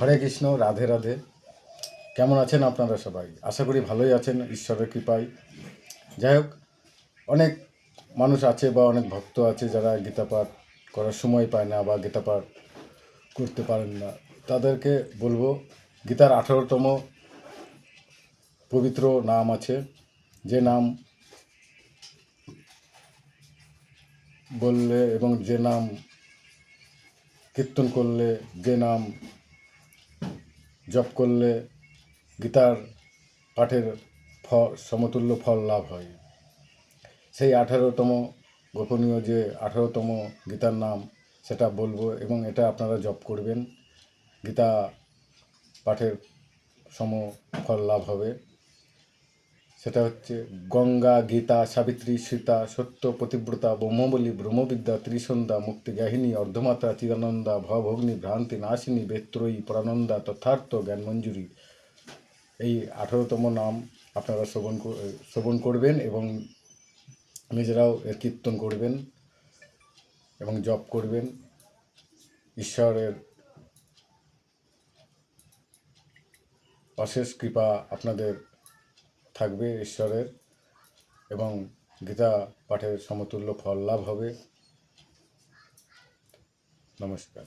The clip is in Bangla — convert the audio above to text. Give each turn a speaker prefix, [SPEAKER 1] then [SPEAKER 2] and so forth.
[SPEAKER 1] হরে কৃষ্ণ, রাধে রাধে। কেমন আছেন আপনারা সবাই? আশা করি ভালোই আছেন, ঈশ্বরের কৃপায়। যাই হোক, অনেক মানুষ আছে বা অনেক ভক্ত আছে যারা গীতা পাঠ করার সময় পায় না বা গীতা পাঠ করতে পারেন না। তাদেরকে বলব, গীতার আঠারোতম পবিত্র নাম আছে। যে নাম বললে এবং যে নাম কীর্তন করলে, যে নাম জপ করলে গীতার পাঠের ফল সমতুল্য ফল লাভ হয়। সেই আঠারোতম গোপনীয় যে আঠারোতম গীতার নাম, সেটা বলব এবং এটা আপনারা জপ করবেন। গীতা পাঠের সম ফল লাভ হবে। সেটা হচ্ছে গঙ্গা, গীতা, সাবিত্রী, সীতা, সত্য, প্রতিব্রতা, ব্রহ্মবলী, ব্রহ্মবিদ্যা, ত্রিসন্ধ্যা, মুক্তি গাহিনী অর্ধমাতা চিদানন্দা, ভবগ্নি, ভ্রান্তি, নাশিনী, বেত্রয়ী, প্রানন্দা, তথার্থ জ্ঞান মঞ্জুরি এই আঠারোতম নাম আপনারা শ্রবণ শ্রবণ করবেন এবং নিজেরাও এর কীর্তন করবেন এবং জপ করবেন। ঈশ্বরের অশেষ কৃপা আপনাদের থাকবে ঈশ্বরের এবং গীতা পাঠের সমতুল্য ফল লাভ হবে। নমস্কার।